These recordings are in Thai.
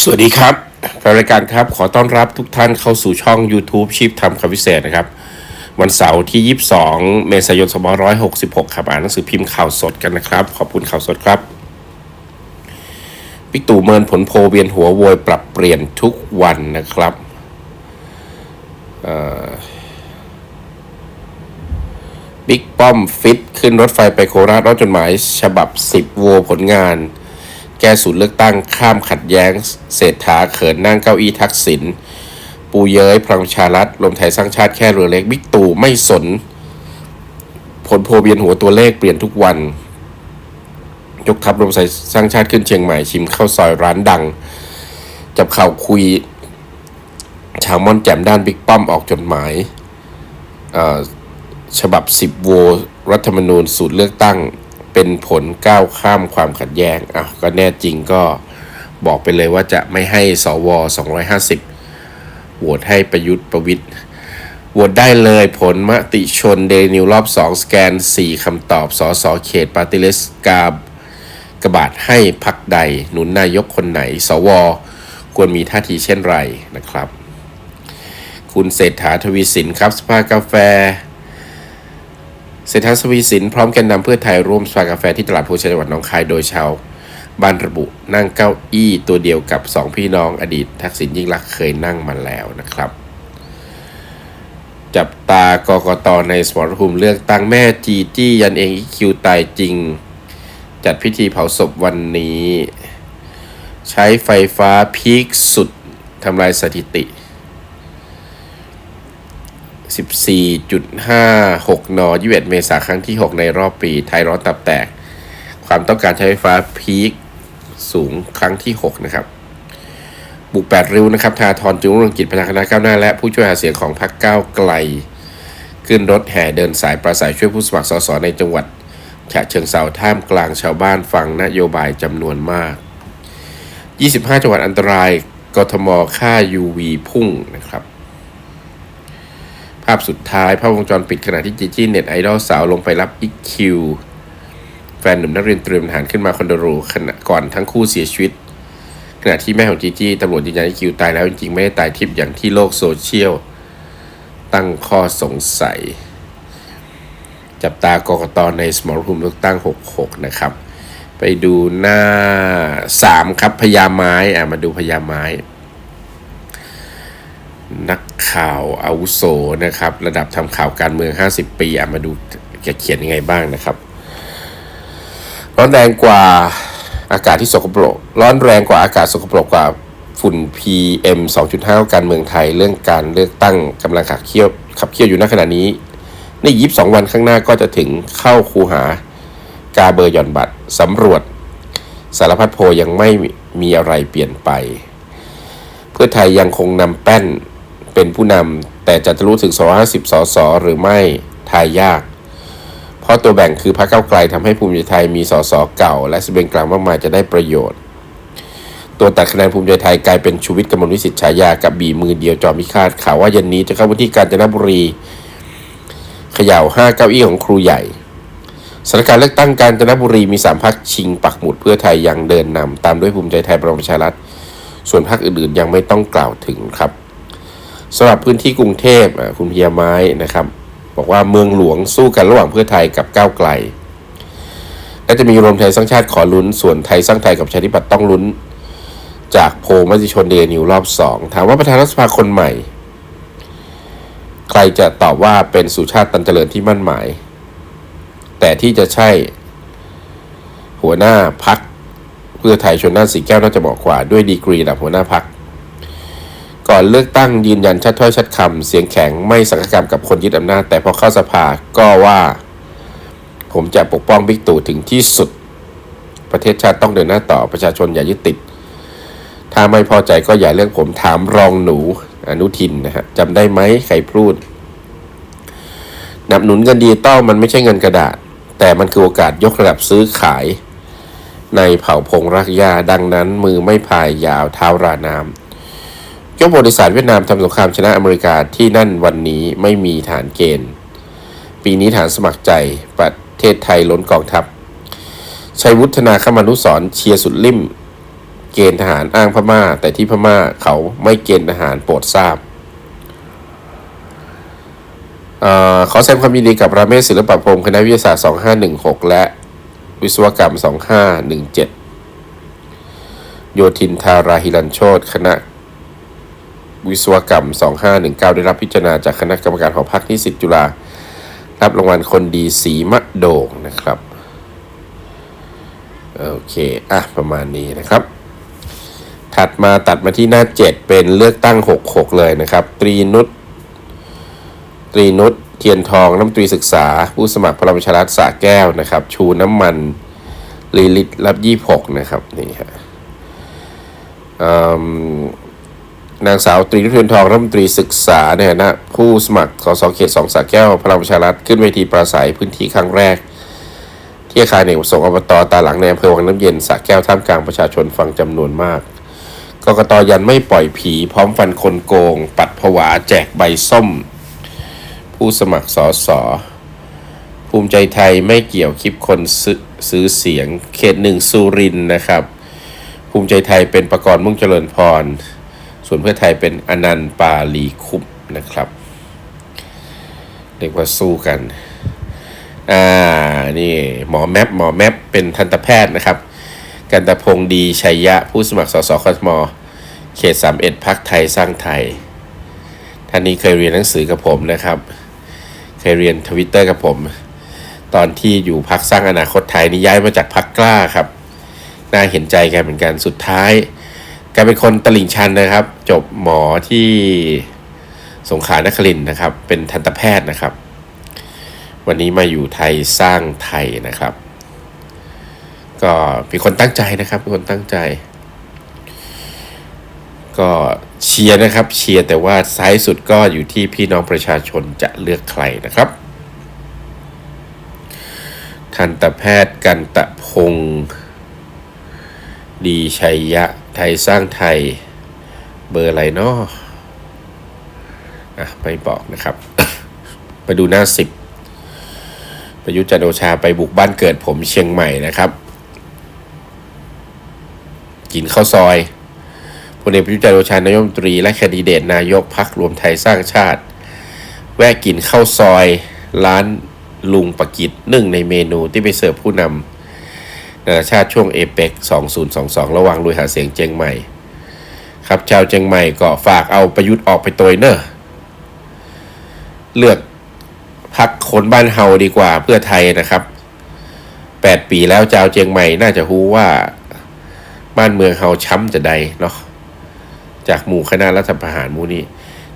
สวัสดีครับแฟนรายการครับ ขอต้อนรับทุกท่านเข้าสู่ช่อง YouTube ชีพทำคำพิเศษนะครับ วันเสาร์ที่ 22 เมษายน2566 ครับ อ่านหนังสือพิมพ์ข่าวสดกันนะครับ ขอบคุณข่าวสดครับบิ๊กตู่เมินผลโพเวียนหัวโวยปรับเปลี่ยนทุกวันนะครับบิ๊กป้อมฟิตขึ้นรถไฟไปโคราชรอดจดหมาย ฉบับ 10 โวผลงาน แก้สูตรเลือกตั้งข้ามขัดแย้ง เศรษฐาเขินนั่งเก้าอี้ทักษิณปูเย้ยพลังประชารัฐรวมไทยสร้างชาติแค่เรือเล็กบิ๊กตู่ไม่สน ผลโพเวียนหัวตัวเลขเปลี่ยนทุกวัน ยกทัพรวมไทยสร้างชาติขึ้นเชียงใหม่ชิมข้าวซอยร้านดัง จับข่าวคุย ชาวม่อนแจ่มด้านบิ๊กป้อมออกจดหมายฉบับ 10 โว รัฐธรรมนูญสูตรเลือกตั้ง เป็นผลก้าวข้ามความขัดแย้งอะก็แน่จริงก็บอกไปเลยว่าจะไม่ให้สว 250 โหวตให้ประยุทธ์ประวิทย์โหวตได้เลยผลมติชนเดนิวรอบ 2 สแกน 4คำตอบสสเขตปาติเลสกาบกระบาดให้พักใด หนุนนายกคนไหน สว ควรมีท่าทีเช่นไรนะครับ คุณเศรษฐาทวีสินครับสภากาแฟ เศรษฐาทวีสินพร้อมแกนนำเพื่อไทยร่วมสภากาแฟที่ตลาดโพชัยจังหวัดหนองคายโดยชาวบ้านระบุนั่งเก้าอี้ตัวเดียวกับสองพี่น้องอดีต ทักษิณยิ่งลักเคยนั่งมาแล้วนะครับ จับตากกตในสมรภูมิเลือกตั้งแม่จีจี้ยันเองอีคิวตายจริง จัดพิธีเผาศพวันนี้ ใช้ไฟฟ้าพีคสุดทำลายสถิติ 14.56 น 21 เมษาครั้งที่ 6 ในรอบปี ไทยร้อนตับแตก ความต้องการใช้ไฟฟ้าพีคสูงครั้งที่ 6 นะครับ บุกแปดริ้วนะครับ ทาทรจุงรงกิจพนักคณะก้าวหน้า และผู้ช่วยหาเสียงของพรรคก้าวไกล ขึ้นรถแห่เดินสายประสัยช่วยผู้สมัครสสในจังหวัดฉะเชิงเซาท่ามกลางชาวบ้านฟังนโยบายจำนวนมาก 25 จังหวัดอันตราย กทม ค่า UV พุ่งนะครับาพสุดท้ายภาพวงจรปิดขณะที่จีจี้เน็ตไอดอลสาวลงไปรับอีคิวแฟนหนุ่มนักเรียนเตรียมทหารขึ้นมาคอนโดรูขณะก่อนทั้งคู่เสียชีวิต ขณะที่แม่ของจีจี้ตำรวจยืนยันอีคิวตายแล้วจริงๆ ไม่ได้ตายทิพย์อย่างที่โลกโซเชียล ตั้งข้อสงสัย จับตากรกตในสมรภูมิเลือกตั้ง 66 นะครับ ไปดูหน้า 3 ครับพญาไม้อะมาดูพญาไม้ นักข่าวอาวุโสนะครับ ระดับทำข่าวการเมือง 50 ปีมาดูแกเขียนยังไงบ้างนะครับ ร้อนแรงกว่าอากาศที่สกปรก ร้อนแรงกว่าอากาศสกปรกกว่าฝุ่น PM 2.5 การเมืองไทย เรื่องการเลือกตั้งกำลังขับเคี่ยวขับเคี่ยวอยู่ณขณะนี้ในยีบสองวันข้างหน้าก็จะถึงเข้าคูหากาเบอร์ย่อนบัตรสำรวจ สารพัดโพยังไม่มีอะไรเปลี่ยนไป เพื่อไทยยังคงนำแป้น เป็นผู้นำแต่จะทะลุถึง 250 สสหรือไม่ทายยาก เพราะตัวแบ่งคือพรรคเก้าไกลทำให้ภูมิใจไทยมีสสเก่า และสเบนกลางมากมายจะได้ประโยชน์ ตัวตัดคะแนนภูมิใจไทยกลายเป็นชูวิทย์กมลวิสิทธิ์ฉายากับบีมือเดียวจอมพิฆาตข่าวว่าเย็นนี้จะเข้าพื้นที่กาญจนบุรีเขย่าห้าเก้าอี้ของครูใหญ่สถานการณ์เลือกตั้งกาญจนบุรีมีสามพักชิงปักหมุดเพื่อไทยยังเดินนำตามด้วยภูมิใจไทยประชารัฐส่วนพรรคอื่นๆยังไม่ต้องกล่าวถึงครับ สำหรับพื้นที่กรุงเทพอะคุณพยาไม้นะครับ บอกว่าเมืองหลวงสู้กันระหว่างเพื่อไทยกับก้าวไกลและจะมีรวมไทยสร้างชาติขอลุ้น ส่วนไทยสร้างไทยกับชาธิปัตย์ต้องลุ้น จากโพลมติชนเดนิวรอบสองถามว่าประธานรัฐสภาคนใหม่ ใครจะตอบว่าเป็นสุชาติตันเจริญที่มั่นหมาย แต่ที่จะใช่ หัวหน้าพักเพื่อไทยชนน่านสีแก้วน่าจะบอกกว่าด้วยดีกรีระดับหัวหน้าพัก ก่อนเลือกตั้งยืนยันชัดถ้อยชัดคำเสียงแข็งไม่สังกกรรมกับคนยึดอำนาจแต่พอเข้าสภาก็ว่า ผมจะปกป้องบิ๊กตู่ถึงที่สุด ประเทศชาติต้องเดินหน้าต่อประชาชนอย่ายึดติด ถ้าไม่พอใจก็อย่าเลือกผมถามรองหนูอนุทินนะฮะจำได้ไหมใครพูดนับหนุนเงินดิจิตอลมันไม่ใช่เงินกระดาษ แต่มันคือโอกาสยกระดับซื้อขาย ในเผ่าพงรักยาดังนั้นมือไม่พายยาวเท้าราน้ำ ยกบริษัทเวียดนามทำสงครามชนะอเมริกาที่นั่นวันนี้ไม่มีฐานเกณฑ์ ปีนี้ฐานสมัครใจประเทศไทยล้นกองทัพชัยวุฒนาคมานุสรเชียร์สุดลิ่ม เกณฑ์ทหารอ้างพม่า แต่ที่พม่าเขาไม่เกณฑ์ทหารโปรดทราบเออขอแสดงความยินดีกับราเมศศิลปะพรมคณะวิทยาศาสตร์ 2516 และวิศวกรรม 2517 โยธินทาราฮิรันโชตคณะ วิศวกรรม 2519 ได้รับพิจารณาจากคณะกรรมการหอพักนิสิตจุฬารับรางวัลคนดีสีมะโด่งนะครับ โอเค อะ ประมาณนี้นะครับ ถัดมาตัดมาที่หน้า 7 เป็นเลือกตั้ง 66 เลยนะครับ ตรีนุชตรีนุชเทียนทองน้ำตรีศึกษา ผู้สมัครพลังประชารัฐสระแก้วนะครับ ชูน้ำมันลีลิตรรับ 26 นะครับ นี่ฮะอืม นางสาวตรีนุชเทียนทองรัฐมนตรีศึกษาในฐานะผู้สมัครสสเขตสองสระแก้วพลังประชารัฐขึ้นเวทีปราศัยพื้นที่ครั้งแรก ที่อาคารเอกประสงค์อบตตาหลังในอำเภอวังน้ำเย็นสระแก้วท่ามกลางประชาชนฟังจำนวนมากกกตยันไม่ปล่อยผีพร้อมฟันคนโกง ปัดผวาแจกใบส้ม ผู้สมัครสอสอภูมิใจไทยไม่เกี่ยวคลิปคนซื้อเสียง เขตหนึ่งสุรินนะครับ ภูมิใจไทยเป็นประกรณ์มุ่งเจริญพร ส่วนเพื่อไทยเป็นอนันต์ปาลีคุปนะครับ เรียกว่าสู้กัน อ่า นี่หมอแมปหมอแมปเป็นทันตแพทย์นะครับ กันตะพงศ์ดีชัยยะผู้สมัครสสคทมเขต31พักไทยสร้างไทย ท่านนี้เคยเรียนหนังสือกับผมนะครับ เคยเรียนทวิตเตอร์กับผม ตอนที่อยู่พักสร้างอนาคตไทยนี่ย้ายมาจากพักกล้าครับ น่าเห็นใจแกเหมือนกัน สุดท้าย แกเป็นคนตลิ่งชันนะครับ จบหมอที่สงขลานครินนะครับ เป็นทันตแพทย์นะครับ วันนี้มาอยู่ไทยสร้างไทยนะครับ ก็เป็นคนตั้งใจนะครับเป็นคนตั้งใจ ก็เชียร์นะครับ เชียร์แต่ว่าซ้ายสุดก็อยู่ที่พี่น้องประชาชนจะเลือกใครนะครับ ทันตแพทย์กันตะพงดีชัยยะ ไทยสร้างไทยเบอร์อะไรเนาะอะไม่บอกนะครับมาดูหน้าสิบประยุทธ์จันโอชาไปบุกบ้านเกิดผมเชียงใหม่นะครับ กินข้าวซอยพลเอกประยุทธ์จันโอชานายมตรีและแคนดิเดตนายกพักรวมไทยสร้างชาติ แวะกินข้าวซอย ร้านลุงปะกิตหนึ่งในเมนูที่ไปเสิร์ฟผู้นำ นานาชาติช่วงเอเปก2022 ระหว่างลุยหาเสียงเจียงใหม่ ครับชาวเจียงใหม่ก็ฝากเอาประยุทธ์ออกไปตัวเนอะเลือกพักคนบ้านเฮาดีกว่าเพื่อไทยนะครับ 8 ปีแล้วชาวเจียงใหม่น่าจะรู้ว่าบ้านเมืองเฮาช้ำจะใดเนาะจากหมู่คณะรัฐประหารหมู่นี้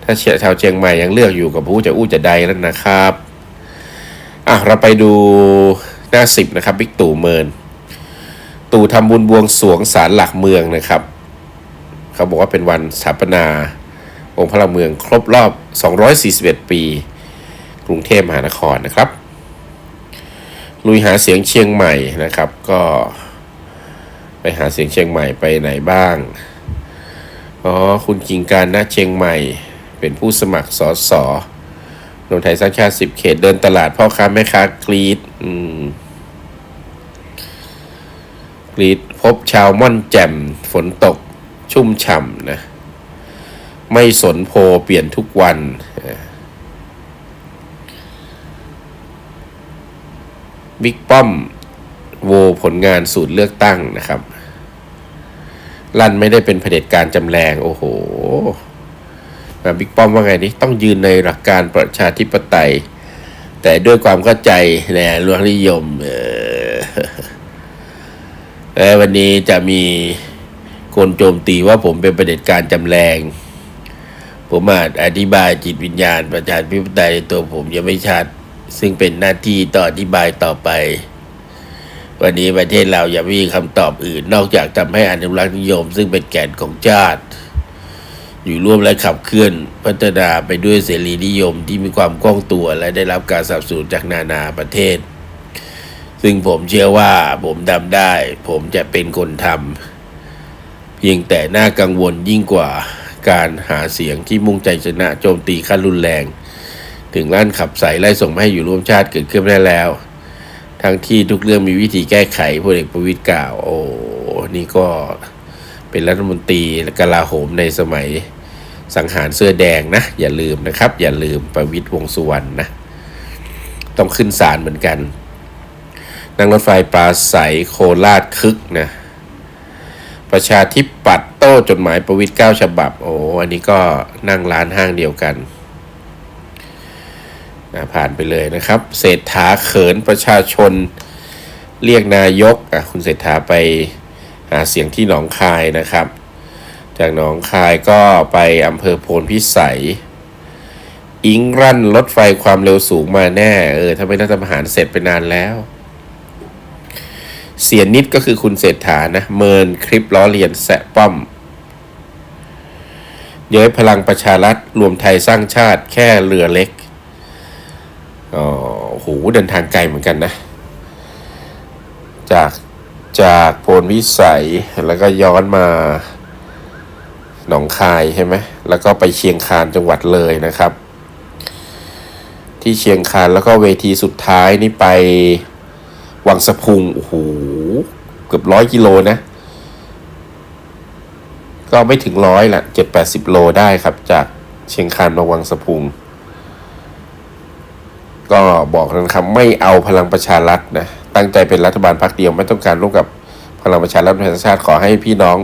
ถ้าชาวเชียงใหม่ยังเลือกอยู่กับผู้จะอู้จะใดนั่นนะครับ อะ เราไปดูหน้าสิบนะครับบิ๊กตู่เมิน ตู่ทำบุญบวงสวงศาลหลักเมืองนะครับ เขาบอกว่าเป็นวันสถาปนา องค์พระเมืองครบรอบ 241 ปี กรุงเทพมหานครนะครับ ลุยหาเสียงเชียงใหม่นะครับ ก็ไปหาเสียงเชียงใหม่ไปไหนบ้าง อ๋อ คุณกิงการนะเชียงใหม่ เป็นผู้สมัครสอสอรวมไทยสร้างชาติสิบเขตเดินตลาดพ่อค้าแม่ค้ากรีด อืม กรีดพบชาวม่อนแจ่มฝนตกชุ่มฉ่ำนะ ไม่สนโพเปลี่ยนทุกวัน บิ๊กป้อม โวผลงานสูตรเลือกตั้งนะครับ ลั่นไม่ได้เป็นเผด็จการจำแรง โอ้โหบิ๊กป้อมว่าไงนี่ต้องยืนในหลักการประชาธิปไตย แต่ด้วยความเข้าใจแนวรวนิยมเออ และวันนี้จะมีคนโจมตีว่าผมเป็นประเด็จการจำแรงผมอาจอธิบายจิตวิญญาณประชาธิปไตยตัวผมยังไม่ชัด ซึ่งเป็นหน้าที่ต่ออธิบายต่อไป วันนี้ประเทศเรายังไม่มีคำตอบอื่น นอกจากทำให้อนุรักษ์นิยม ซึ่งเป็นแก่นของชาติ อยู่ร่วมและขับเคลื่อนพัฒนาไปด้วยเสรีนิยมที่มีความกล้องตัวและได้รับการสนับสนุนจากนานาประเทศ ซึ่งผมเชื่อว่าผมทำได้ ผมจะเป็นคนทำเพียงแต่น่ากังวลยิ่งกว่าการหาเสียงที่มุ่งใจชนะโจมตีขั้นรุนแรง ถึงล้านขับใส่ไล่ส่งม่ให้อยู่ร่วมชาติเกิดขึ้นได้แล้ว ทั้งที่ทุกเรื่องมีวิธีแก้ไขพลเอกประวิตยกล่าว โอ้นี่ก็เป็นรัฐมนตรีกลาโหมในสมัยสังหารเสื้อแดงนะ อย่าลืมนะครับ อย่าลืมประวิตรวงสุวรรณนะ ต้องขึ้นศาลเหมือนกัน นั่งรถไฟปลาใสโคราชคึกนะ ประชาธิปัตย์โต้จดหมายประวิตรเก้าฉบับ โอ้อันนี้ก็นั่งร้านห้างเดียวกันนะผ่านไปเลยนะครับ เศรษฐาเขินประชาชนเรียกนายกอะคุณเศรษฐาไปหาเสียงที่หนองคายนะครับ จากหนองคายก็ไปอำเภอโพนพิสัย อิงรั่นรถไฟความเร็วสูงมาแน่ เออถ้าไม่รัฐประหารเสร็จไปนานแล้ว เสียนิดก็คือคุณเศรษฐานะ เมินคลิปล้อเลียนแสะป้อม เย้ยพลังประชารัฐรวมไทยสร้างชาติแค่เรือเล็กอ๋อโหเดินทางไกลเหมือนกันนะ จากจากโพนวิสัยแล้วก็ย้อนมาหนองคายใช่ไหมแล้วก็ไปเชียงคานจังหวัดเลยนะครับ ที่เชียงคานแล้วก็เวทีสุดท้ายนี่ไป วังสะพุงโอ้โหเกือบร้อยกิโลนะ ก็ไม่ถึงร้อยละเจ็ดแปดสิบโลได้ครับ จากเชียงคานมาวังสะพุง ก็บอกนะครับ ไม่เอาพลังประชารัฐนะ ตั้งใจเป็นรัฐบาลพรรคเดียวไม่ต้องการร่วมกับพลังประชารัฐประชาชาติขอให้พี่น้อง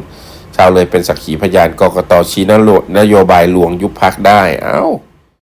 ชาวเลยเป็นสักขีพยานกกตชี้นโยนโยบายลวงยุบพักได้ เอ้า